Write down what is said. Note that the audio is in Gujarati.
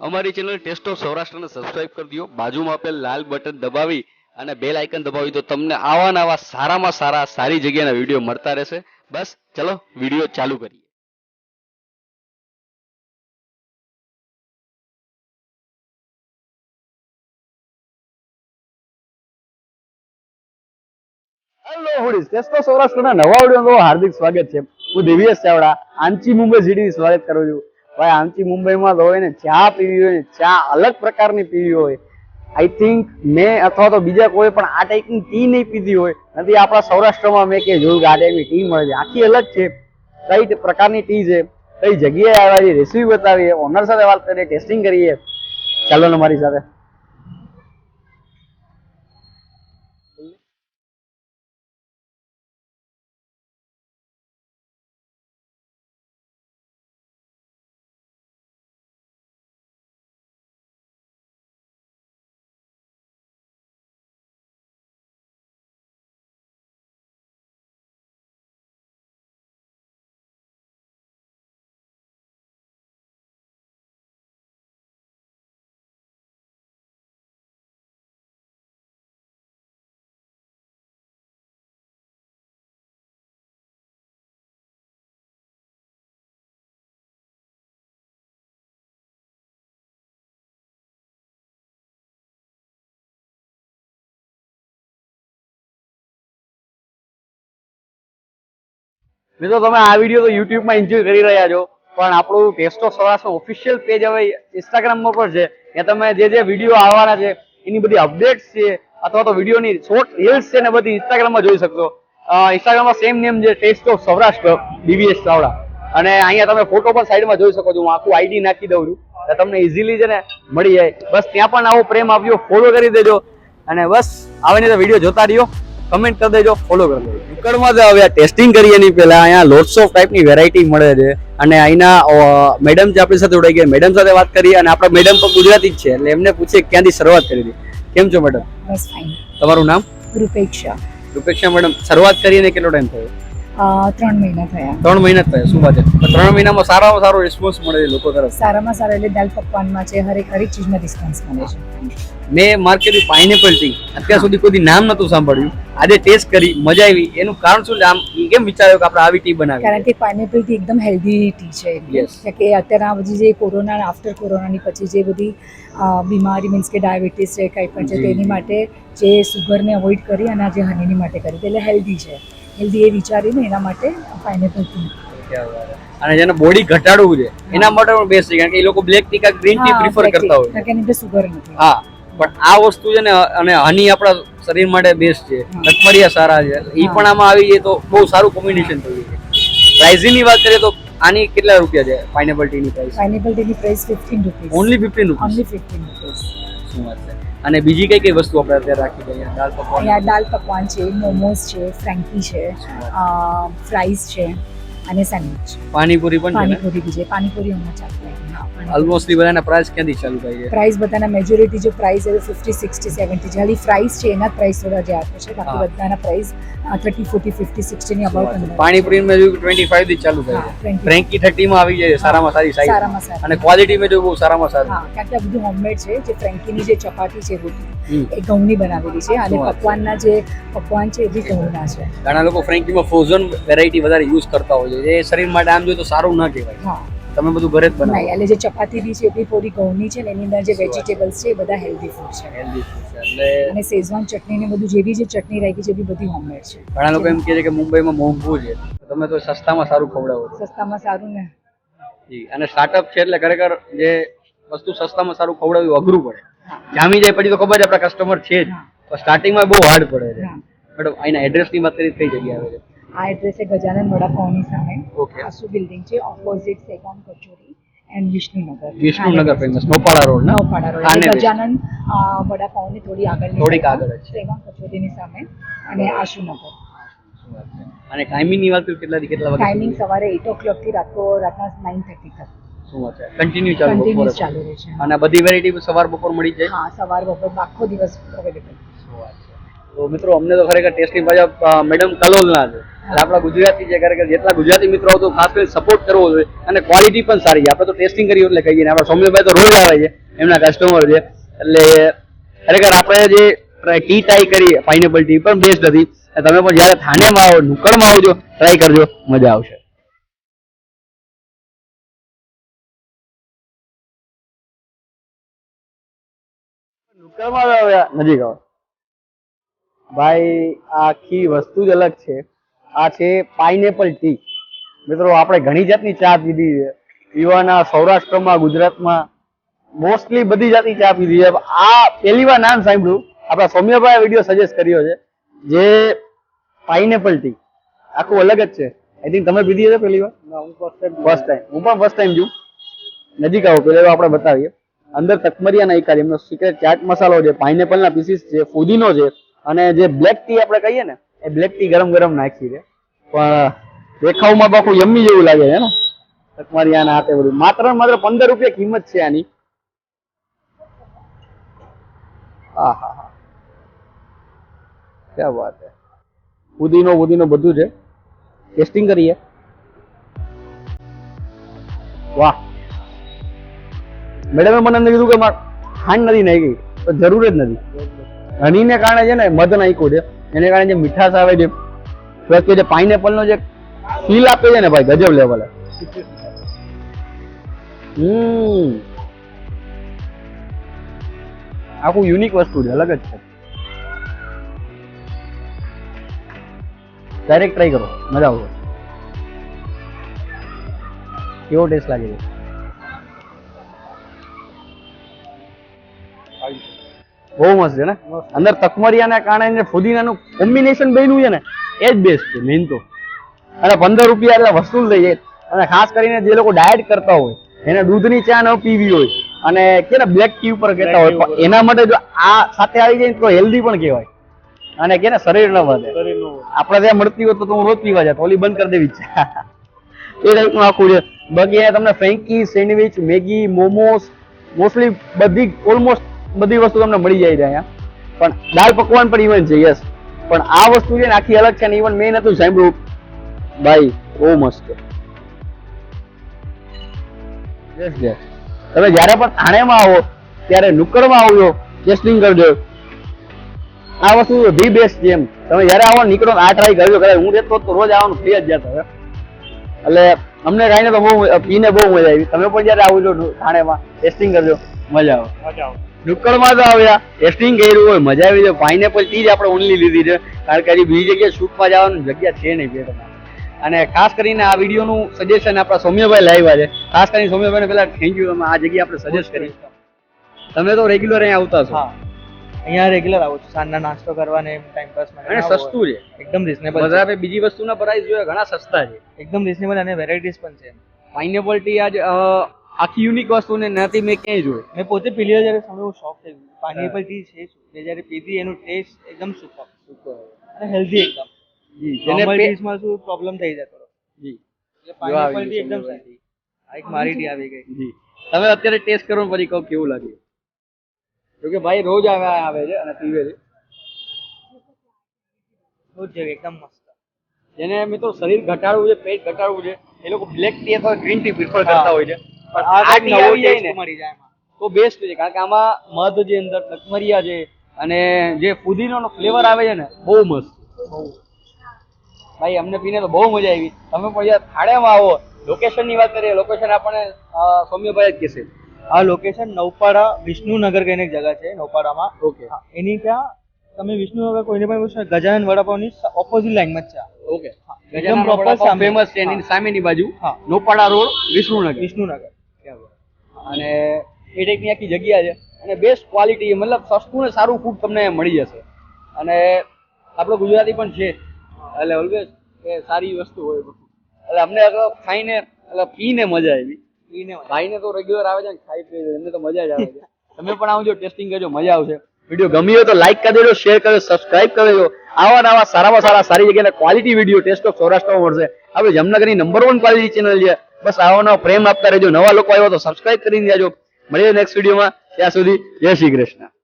અમારી ચેનલ ટેસ્ટ ઓફ સૌરાષ્ટ્રને સબસ્ક્રાઇબ કરી દો બાજુમાં આપેલ લાલ બટન દબાવી અને બેલ આઇકન દબાવી તો તમને આવા નવા સારામાં સારા, સારી જગ્યાના વીડિયો મળતા રહેશે. બસ, ચલો વીડિયો ચાલુ કરીએ. સૌરાષ્ટ્રના નવા ઓડિયોમાં હાર્દિક સ્વાગત છે. હું દિવ્યેશ ચાવડા, આંચી મુંબઈ સિટી સ્વાગત કરું છું. ભાઈ, આમથી મુંબઈમાં હોય ને ચા પીવી હોય ને, ચા અલગ પ્રકારની પીવી હોય. આઈ થિંક મેં અથવા તો બીજા કોઈ પણ આ ટાઈપની ટી નહીં પીધી હોય. નથી, આપણા સૌરાષ્ટ્રમાં મેં કે જોયું કે આ ટાઈપની ટી મળે છે. આખી અલગ છે. કઈ પ્રકારની ટી છે. કઈ જગ્યાએ આવ્યા છે રેસીપી બતાવીએ ઓનર સાથે વાત કરીએ ટેસ્ટિંગ કરીએ. ચાલો ને મારી સાથે. મિત્રો, તમે આ વીડિયો તો યુટ્યુબમાં એન્જોય કરી રહ્યા છો, પણ આપણું taste of Saurashtra official page હવે ઇન્સ્ટાગ્રામમાં પણ છે. ત્યાં તમે જે જે વીડિયો આવવાના છે, એની બધી અપડેટ્સ છે, અથવા તો વિડીયોની શોર્ટ રીલ્સ છે ને બધી ઇન્સ્ટાગ્રામમાં જોઈ શકશો. ઇન્સ્ટાગ્રામમાં સેમ નેમ છે taste of Saurashtra DVS Chavda અને અહીંયા તમે ફોટો પણ સાઈડમાં જોઈ શકો છો, હું આખું આઈડી નાખી દઉં છું. તમને ઇઝીલી છે ને મળી જાય. બસ ત્યાં પણ આવો પ્રેમ આપ્યો ફોલો કરી દેજો. અને બસ આવીને તો વીડિયો જોતા રહ્યો. કમેન્ટ કરી દેજો ફોલો કરી દેજો. દુકાનમાં તો હવે ટેસ્ટિંગ કરીએ એની પહેલા અહીંયા લોટ્સ ઓફ ટાઈપની વેરાયટી મળે છે. અને અહીંના મેડમ જે આપણી સાથે જોડાઈ ગયા મેડમ સાથે વાત કરી અને આપણા મેડમ પણ ગુજરાતી જ છે એટલે એમને પૂછીએ ક્યાંથી શરૂઆત કરી હતી. કેમ છો મેડમ બસ ફાઇન તમારું નામ? રૂપેક્ષા. રૂપેક્ષા મેડમ શરૂઆત કરીને કેટલો ટાઈમ થયો? ત્રણ મહિના થયા. ત્રણ મહિના થયા. શું વાત છે? ત્રણ મહિનામાં સારામાં સારો રિસ્પોન્સ મળે છે લોકો તરફ સારામાં સારા એટલે દાલ પકવાનમાં છે હરેક હરેક ચીજમાં રિસ્પોન્સ મળે છે. મેં માર્કેટ પાઇનેપલ ટી અત્યાર સુધી કોઈ નામ નતું સાંભળ્યું. આજે ટેસ્ટ કરી મજા આવી. એનું કારણ શું? આમ કેમ વિચાર્યો કે આપણે આવી ટી બનાવી કારણ કે પાઇનેપલ ટી એકદમ હેલ્ધી ટી છે. કે અત્યારે આ બધી જે કોરોના આફ્ટર કોરોનાની પછી જે બધી બીમારી મીન્સ કે ડાયાબિટીસ છે કંઈ પણ છે તેની માટે જે સુગરને અવોઇડ કરી અને જે હનીની માટે કરી. એટલે હેલ્ધી છે. હેલ્ધી એ વિચારીને એના માટે પાઇનેપલ ટી અને જેને બોડી ઘટાડવું છે એના માટે પણ બેસ્ટ છે કારણ કે એ લોકો બ્લેક ટી કા ગ્રીન ટી પ્રિફર કરતા હોય કારણ કે એની સુગર નથી. હા પણ આ વસ્તુ છે ને અને હની આપણા શરીર માટે બેસ્ટ છે. નટમરિયા સારા છે. એ પણ આમાં આવી જાય તો બહુ સારું કોમ્બિનેશન થયું છે. પ્રાઇઝની વાત કરીએ તો આની કેટલા રૂપિયા છે? પાઇનેપલ ટીની પ્રાઇસ પાઇનેપલ ટીની પ્રાઇસ 15 રૂપિયા ઓન્લી 15 રૂપિયા ઓન્લી 15 રૂપિયા શું વાત છે? અને બીજી કઈ કઈ વસ્તુ આપણે અત્યારે રાખી દઈએ? દાલ પકવાન. દાલ પકવાન છે મોમોઝ છે ફ્રેન્કી છે ફ્રાઈઝ છે. અને સેન્ડવિચ. પાણીપુરી પણ પાણીપુરી બી છે. પાણીપુરી હમણાં ચાલુ થઈ ગઈ. હા, પાણીપુરી. ઓલમોસ્ટ બધાના પ્રાઇસ ક્યાંથી ચાલુ થાય છે? પ્રાઇસ બધાના મેજોરિટી જે પ્રાઇસ છે ફિફ્ટી સિક્સટી સેવન્ટી છે. ખાલી પ્રાઇસ છે એના પ્રાઇસ થોડા જે આપે છે. બાકી બધાના પ્રાઇસ થર્ટી ફોર્ટી ફિફ્ટી સિક્સટીની અબાઉટ પાણીપુરી મેં જોયું ટ્વેન્ટી ફાઈવથી ચાલુ થાય છે. ફ્રેન્કી થર્ટી માં આવી જાય સારામાં સારી સાઈઝ સારામાં સારા. અને ક્વોલિટી મેં જોયું બહુ સારામાં સારું. કારણ કે આ બધું હોમમેડ છે જે ફ્રેન્કીની જે ચપાટી છે રોટી. એ ઘઉંની બનાવેલી છે અને. પકવાનના જે પકવાન છે એ બી ઘઉંના છે. ઘણા લોકો ફ્રેન્કીમાં ફ્રોઝન વેરાયટી વધારે યુઝ કરતા હોય છે. એ શરીર માટે આમ જોઈએ તો સારું ન કહેવાય. હા. તમે બધું ઘરે જ બનાવો. એટલે જે ચપાતી બી છે એ બી થોડી ઘઉંની છે ને એની અંદર જે વેજીટેબલ્સ છે. એ બધા હેલ્ધી ફૂડ છે. હેલ્ધી ફૂડ છે એટલે અને શેઝવાન ચટણી ને બધું જેવી જે ચટણી રાખી છે એ બી બધી હોમમેડ છે. ઘણા લોકો એમ કહે છે કે મુંબઈમાં મોંઘું છે. તમે તો સસ્તામાં સારું ખવડાવો સસ્તામાં સારું ને. જી અને સ્ટાર્ટઅપ છે એટલે ખરેખર જે વસ્તુ સસ્તામાં સારું ખવડાવ્યું અઘરું પડે. જામી જાય પછી તો ખબર છે આપણા કસ્ટમર છે જ. તો સ્ટાર્ટિંગમાં બહુ હાર્ડ પડે છે. મેડમ અહીંના એડ્રેસની વાત કરી કઈ જગ્યાએ આવે છે આ એડ્રેસ છે ગજાનન વડાપાઉની સામે Okay. આસુ બિલ્ડિંગ છે opposite સેકોન kachori and Vishnunagar Vishnunagar famous Nopada road ના નવપાડા રોડ ગજાનન વડા કોની થોડી આગળ થોડીક આગળ છે. સેકોન કચોરીની સામે અને આશુનગર. અને ટાઈમિંગની વાત કેટલા કેટલા વાગે ટાઈમિંગ સવારે એટ ઓ ક્લોકથી રાતો રાતના નાઇન થર્ટી તક શું વાત છે? કન્ટિન્યુ ચાલુ બપોરે ચાલુ રહે છે અને બધી વેરાયટી સવાર બપોર મળી જાય? હા સવાર બપોર આખો દિવસ અવેલેબલ શું વાત છે. તો મિત્રો અમને તો ખરેખર ટેસ્ટની મજા મેડમ કલોલના છે. એટલે આપણા ગુજરાતી છે ખરેખર જેટલા ગુજરાતી મિત્રો આવતો ખાસ કરીને સપોર્ટ કરવો જોઈએ અને ક્વોલિટી પણ સારી છે. આપણે તો ટેસ્ટિંગ કર્યું એટલે કહીએ ને આપણા સૌમ્યભાઈ તો રોજ આવે છે એમના કસ્ટમર છે. એટલે ખરેખર આપણે જે ટી ટ્રાય કરી પાઇનેપલ ટી પણ બેસ્ટ હતી. અને તમે પણ જ્યારે થાનેમાં આવો નુક્કડમાં આવજો ટ્રાય કરજો મજા આવશે. નજીક આવો. ભાઈ આખી વસ્તુ જ અલગ છે. આ છે પાઇનેપલ ટી મિત્રો આપણે ઘણી જાતની ચા પીધી છે. યુવાના સૌરાષ્ટ્રમાં ગુજરાતમાં મોસ્ટલી બધી જાતની ચા પીધી છે. આ પહેલી વાર નામ સાંભળ્યું. આપણા સૌમ્યભાઈ વીડિયો સજેસ્ટ કર્યો છે જે પાઇનેપલ ટી આખું અલગ જ છે. આઈ થિંક તમે પીધી છે પહેલી વાર? ફર્સ્ટ ટાઈમ હું પણ ફર્સ્ટ ટાઈમ જોઉં નજીક આવો પેલા આપણે બતાવીએ. અંદર તકમરિયા નાખ્યા છે. એમનો સિક્રેટ ચાટ મસાલો છે પાઇનેપલ ના પીસીસ છે, ફુદીનો છે અને જે બ્લેક ટી આપણે કહીએ ને, એ બ્લેક ટી ગરમ ગરમ નાખી છે. પણ દેખાવમાં બાપુ યમ્મી જેવું લાગે છે ને. તકમરિયાના હાથે બધું. માત્ર માત્ર પંદર રૂપિયા કિંમત છે આની. હા હા હા. ક્યાં વાત હે? ફુદીનો ફુદીનો બધું છે. ટેસ્ટિંગ કરીએ. વાહ. મેડમે મને અંદર કીધું કે મારે ખાંડ નથી નાખી, તો જરૂર જ નથી. હનીને કારણે છે ને મધ નાખ્યું છે. એને કારણે જે મીઠાશ આવે છે પ્લસ કે જે પાઇનેપલનો જે ફીલ આપે છે ને ભાઈ, ગજબ લેવલે હમ. આખું યુનિક વસ્તુ છે, અલગ જ છે. ડાયરેક્ટ ટ્રાય કરો, મજા આવશે. કેવો ટેસ્ટ લાગે છે? બહુ મસ્ત છે ને? અંદર તકમરિયાના કારણે ફુદીનાનું કોમ્બિનેશન બન્યું છે ને એ જ બેસ્ટ છે મેઇન તો. અને પંદર રૂપિયા એટલે વસ્તુ લઈ જાય. અને ખાસ કરીને જે લોકો ડાયટ કરતા હોય એને દૂધની ચા ન પીવી હોય અને કે ને બ્લેક ટી ઉપર કહેતા હોય પણ એના માટે જો આ સાથે આવી જાય તો હેલ્ધી પણ કહેવાય. અને કે ને શરીર ન વધે. આપણે ત્યાં મળતી હોય તો હું રોજ પીવા જાય ઓલી બંધ કરી દેવી છે. એ ટાઈપનું આખું છે. બાકી તમને frankie sandwich Maggi momos mostly બધી ઓલમોસ્ટ બધી વસ્તુ તમને મળી જાય છે અહીંયા. પણ દાળ પકવાન પણ ઇવન છે યસ પણ આ વસ્તુ છે ને આખી અલગ છે ને ઇવન મેં નતું સાંભળ્યું. ભાઈ, બહુ મસ્ત. છે. તમે જ્યારે પણ થાણેમાં આવો, ત્યારે નુક્કડમાં આવજો ટેસ્ટિંગ કરજો. આ વસ્તુ ધી બેસ્ટ છે એમ. તમે જ્યારે આવો નીકળો ને આ ટ્રાય કરજો, કદાચ હું રહેતો તો રોજ આવવાનું થઈ જ જતો એટલે અમને કાંઈ તો બહુ પીને બહુ મજા આવી. તમે પણ જ્યારે આવજો થાણેમાં ટેસ્ટિંગ કરજો. મજા આવે. નુક્કડમાં તો આવ્યા. ટેસ્ટિંગ કર્યું હોય મજા આવી જાય. પાઇનેપલ ટી જ આપણે ઓનલી લીધી છે. કારણ કે હજી બીજી જગ્યાએ શૂટમાં જવાની જગ્યા છે નહીં પેટમાં અને ખાસ કરીને આ વિડીયોનું સજેશન આપણા સૌમ્યભાઈ લાવ્યા છે ખાસ કરીને સૌમ્યભાઈને પહેલા થેન્ક યુ તમે આ જગ્યા આપણે સજેસ્ટ કરી તમે તો રેગ્યુલર અહીંયા આવતા છો. અહીંયા રેગ્યુલર આવું છું. સાંજના નાસ્તો કરવાને ટાઈમ પાસ અને સસ્તું છે. એકદમ રીઝનેબલ બધા બીજી વસ્તુના પ્રાઇસ જોઈએ ઘણા સસ્તા છે. એકદમ રિઝનેબલ અને વેરાયટીઝ પણ છે. પાઇનેપલ ટી આજ આખી યુનિક વસ્તુ ને નથી મેં ક્યાંય જોઈ. મેં પોતે પીલી જ્યારે સમય હું શોખ થઈ ગયું. પર ટી છે મેં જ્યારે પીધી એનો ટેસ્ટ એકદમ સુપર અને હેલ્ધી એકદમ. જી જેને પે- શું પ્રોબ્લેમ થઈ જતો જી. એટલે જો ટી એકદમ સારી. આ એક મારી ટી આવી ગઈ. જી. તમે અત્યારે ટેસ્ટ કરો પછી કહો કેવું લાગે. જોકે ભાઈ રોજ આવે આવે છે અને પીવે છે. રોજ જેવી એકદમ મસ્ત. જેને મિત્રો શરીર ઘટાડવું છે પેટ ઘટાડવું છે એ લોકો બ્લેક ટી અથવા ગ્રીન ટી પ્રિફર કરતા હોય છે. પણ આ આ નવો ટેસ્ટ મળી જાય તો બેસ્ટ છે કારણ કે આમાં મધ જે અંદર તકમરિયા છે અને જે ફુદીનો ફ્લેવર આવે છે ને બહુ મસ્ત. ભાઈ અમને પીને તો બહુ મજા આવી. તમે પણ યાર થાળેમાં આવો. લોકેશનની વાત કરીએ લોકેશન આપણને સૌમ્યભાઈ જ કહેશે. આ લોકેશન નવપાડા વિષ્ણુનગર કરીને એક જગ્યા છે નવપાડામાં. ઓકે. એની ત્યાં તમે વિષ્ણુનગર કોઈને પણ પૂછો ગજાનન વડાપાવની ઓપોઝિટ લાઈનમાં જ છે. ઓકે. ગજાનન વડાપાવ ફેમસ છે એની સામેની બાજુ. હા. નોપાડા રોડ વિષ્ણુનગર. વિષ્ણુનગર. અને એ ટાઈપની આખી જગ્યા છે. અને બેસ્ટ ક્વોલિટી મતલબ સસ્તું ને સારું ફૂડ તમને મળી જશે. અને આપણો ગુજરાતી પણ છે. એટલે ઓલવેઝ એ સારી વસ્તુ હોય બધું. એટલે અમને ખાઈને એટલે પીને મજા આવી. પીને ભાઈને તો રેગ્યુલર આવે છે ને ખાઈ પી એમને તો મજા જ આવે છે. તમે પણ આવજો ટેસ્ટિંગ કરજો મજા આવશે. વીડિયો ગમી હોય તો લાઈક કરી દેજો શેર કરજો સબસ્ક્રાઇબ કરી દેજો. આવા નવા સારામાં સારા સારી જગ્યાના ક્વોલિટી વીડિયો ટેસ્ટ ઓફ સૌરાષ્ટ્રમાં મળશે. આપણે જામનગરની નંબર વન ક્વોલિટી ચેનલ છે. બસ આવા પ્રેમ આપતા રહેજો. નવા લોકો આવ્યો તો સબસ્ક્રાઇબ કરી દેજો. મળીએ નેક્સ્ટ વિડીયોમાં ત્યાં સુધી જય શ્રી કૃષ્ણ.